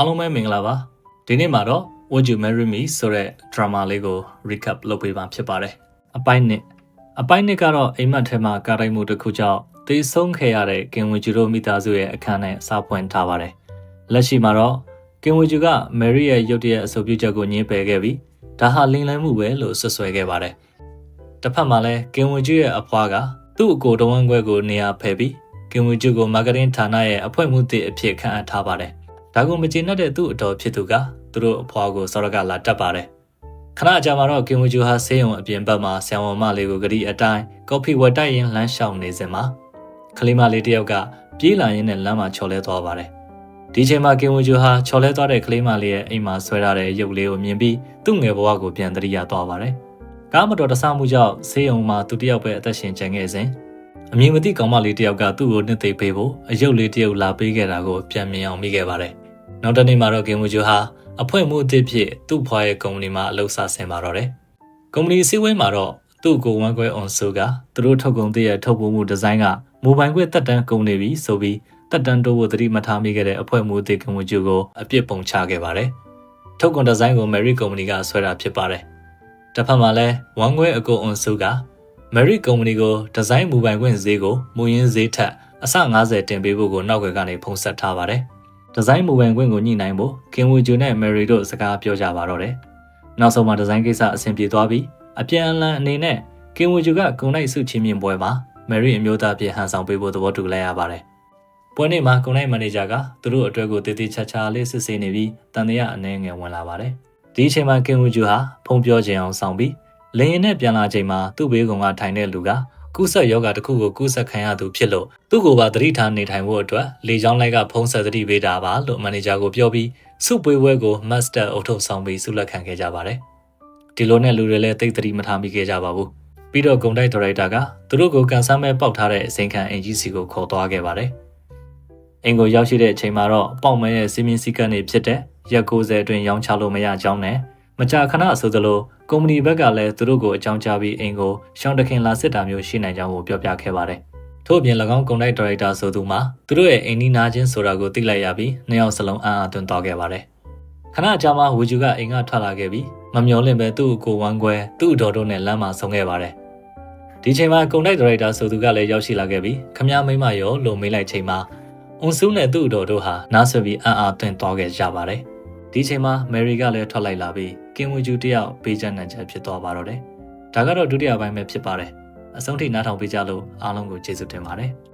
အားလုံးပဲမင်္ဂလာပါဒီနေ့မှာတော့ Would You Marry Me ဆိုတဲ့ drama လေးကို recap လုပ်ပေးပါဖြစ်ပါတယ်အပိုင်းနှစ်အပိုင်းနှစ်ကတော့အိမ်မက်ထဲမှာကားတိုင်းမှုတစ်ခုကြောင့်တေဆုံးခဲ့ရတဲ့ကင်ဝီဂျူတို့မိသားစုရဲ့အခန်းနဲ့စာဖွင့်ထားပါတယ်လက်ရှိမှာတော့ကင်ဝီဂျူက Mary ရဲ့ရုတ်တရက်အဆိုပြုချက်ကိုညှင်းပယ်ခဲ့ပြီးဒါဟာလိမ်လည်မှုပဲလို့ဆွဆွဲခဲ့ပါတယ်တစ်ဖက်မှာလည်းကင်ဝီဂျူရဲ့အဖွားကသူ့အကိုတဝန်းခွဲကိုနေရာဖယ်ပြီးကင်ဝီဂျူကိုမာကတင်ဌာနရဲ့အဖွဲ့မှုသစ်အဖြစ်ခန့်အပ်ထားပါတယ် ဒါကိုမကျေနပ်တဲ့သူ့အတော်ဖြစ်သူကသူတို့အဖွားကိုစောရကလာတက်ပါတယ်ခဏကြာမှာတော့ကင်ဝီဂျူဟာဆေးရုံအပြင်ဘက်မှာဆံဝမလေးကိုဂရီအတိုင်းကော်ဖီဝတ်တိုက်ရင်လမ်းလျှောက်နေစဉ်မှာကလေးမလေးတစ်ယောက်ကပြေးလာရင်းနဲ့လမ်းမှာချော်လဲသွားပါတယ်ဒီချိန်မှာကင်ဝီဂျူဟာချော်လဲသွားတဲ့ကလေးမလေးရဲ့အိမ်မှာဆွဲထားတဲ့ရုပ်လေးကိုမြင်ပြီးသူ့ငယ်ဘဝကိုပြန်သတိရသွားပါတယ်ကားမတော်တဆမှုကြောင့်ဆေးရုံမှာသူတယောက်ပဲအသက်ရှင်ကျန်ခဲ့စဉ်အမည်မသိကောင်မလေးတစ်ယောက်ကသူ့ကိုနှစ်သိမ့်ပေးဖို့အယုတ်လေးတစ်ယောက်လာပေးခဲ့တာကိုပြန်မြင်အောင်မိခဲ့ပါတယ်။ နောက်တစ်နေ့မှာတော့ကင်ဝူဂျူဟာအဖွဲ့မှုအသစ်ဖြစ်သူ့ဖွားရဲ့ကုမ္ပဏီမှာအလုပ်စဆင်ပါတော့တယ်။ကုမ္ပဏီစည်းဝေးမှာတော့သူ့ကိုဝမ်းခွဲအွန်ဆိုကသူတို့ထုတ်ကုန်သစ်ရဲ့ထုတ်ပိုးမှုဒီဇိုင်းကမိုဘိုင်းခွဲတက်တန်းကုန်နေပြီဆိုပြီးတက်တန်းတိုးဖို့သတိမထားမိခဲ့တဲ့အဖွဲ့မှုအသစ်ကင်ဝူဂျူကိုအပြစ်ပုံချခဲ့ပါတယ်။ထုတ်ကုန်ဒီဇိုင်းကို Mary ကုမ္ပဏီကဆွဲတာဖြစ်ပါတယ်။တစ်ဖက်မှာလည်းဝမ်းခွဲအကိုအွန်ဆိုက Mary ကုမ္ပဏီကိုဒီဇိုင်းမူပိုင်ခွင့်ဈေးကိုမူရင်းဈေးထက်အဆ90တင်ပေးဖို့ကိုနောက်ွယ်ကနေဖုံးဆက်ထားပါတယ်။ ဒီဇိုင်းမူပိုင်ခွင့်ကိုညှိနှိုင်းဖို့ကင်ဝီဂျူနဲ့ Mary တို့စကားပြောကြပါတော့တယ်။နောက်ဆုံးမှာဒီဇိုင်းကိစ္စအဆင်ပြေသွားပြီးအပြန်အလှန်အနေနဲ့ကင်ဝီဂျူကဂုံလိုက်စုချင်းမြင့်ပွဲမှာ Mary အမျိုးသားပြင်ဟန်ဆောင်ပေးဖို့သဘောတူလိုက်ရပါတယ်။ပွဲနေ့မှာဂုံလိုက်မန်နေဂျာကသူတို့အတွက်ကိုတည်တည်ချာချာလေးစစ်ဆေးနေပြီးတန်တရားအနှဲငယ်ဝင်လာပါတယ်။ဒီအချိန်မှာကင်ဝီဂျူဟာဖုံပြောခြင်းအောင်ဆောင်ပြီးလင်းရင်နဲ့ပြန်လာချိန်မှာသူ့ဘေးကောင်ကထိုင်တဲ့လူက ကုဆက်ယောဂတစ်ခုကိုကုဆက်ခံရသူဖြစ်လို့သူ့ကိုပါသတိထားနေထိုင်ဖို့အတွက်လေချောင်းလိုက်ကဖုံးဆက်သတိပေးတာပါလို့မန်နေဂျာကိုပြောပြီးစုပွေးပွဲကိုမတ်စတာအုပ်ထုပ်ဆောင်ပြီးဆုလက်ခံခဲ့ကြပါတယ်။ဒီလိုနဲ့လူတွေလည်းတိတ်သတိမထားမိခဲ့ကြပါဘူး။ပြီးတော့ဂုံတိုက်ဒါရိုက်တာကသူတို့ကိုကန်ဆန်းမဲ့ပေါက်ထားတဲ့အစိမ်းခံအင်ဂျီစီကိုခေါ်သွားခဲ့ပါတယ်။အင်ကိုရောက်ရှိတဲ့အချိန်မှာတော့ပေါက်မဲရဲ့စီမင်းစည်းကမ်းတွေဖြစ်တဲ့ရက်90အတွင်းရောင်းချလို့မရကြောင်းနဲ့ မကြာခဏဆိုသလိုကုမ္ပဏီဘက်ကလည်းသူတို့ကိုအကြောင်းကြားပြီးအင်ကိုရှောင်းတခင်လာစစ်တာမျိုးရှိနိုင်ကြောင်းကိုပြောပြခဲ့ပါတယ်။ထို့အပြင်၎င်းကုန်တိုက်ဒါရိုက်တာဆိုသူမှာသူတို့ရဲ့အိမ်နီးနားချင်းဆိုတာကိုသိလိုက်ရပြီးနှစ်ယောက်စလုံးအံ့အားသွင်းသွားခဲ့ပါတယ်။ခဏကြာမှဝီဂျူကအိမ်ကထွက်လာခဲ့ပြီးမမျော်လင့်ပဲသူ့ကိုဝမ်းခွဲသူ့အတော်တို့နဲ့လမ်းမှာဆုံခဲ့ပါတယ်။ဒီချိန်မှာကုန်တိုက်ဒါရိုက်တာဆိုသူကလည်းရောက်ရှိလာခဲ့ပြီးခမည်းမိမရောလို့မေးလိုက်ချိန်မှာအွန်ဆူးနဲ့သူ့အတော်တို့ဟာနားဆွပြီးအံ့အားသွင်းသွားခဲ့ကြပါတယ်။ ဒီချိန်မှာမယ်ရီကလည်းထွက်လိုက်လာပြီးကင်ဝီဂျူတယောက်ပေးချက်နိုင်ချက်ဖြစ်သွားပါတော့တယ်။ဒါကတော့ဒုတိယပိုင်းပဲဖြစ်ပါတယ်။အဆုံးထိနားထောင်ပေးကြလို့အားလုံးကိုကျေးဇူးတင်ပါတယ်။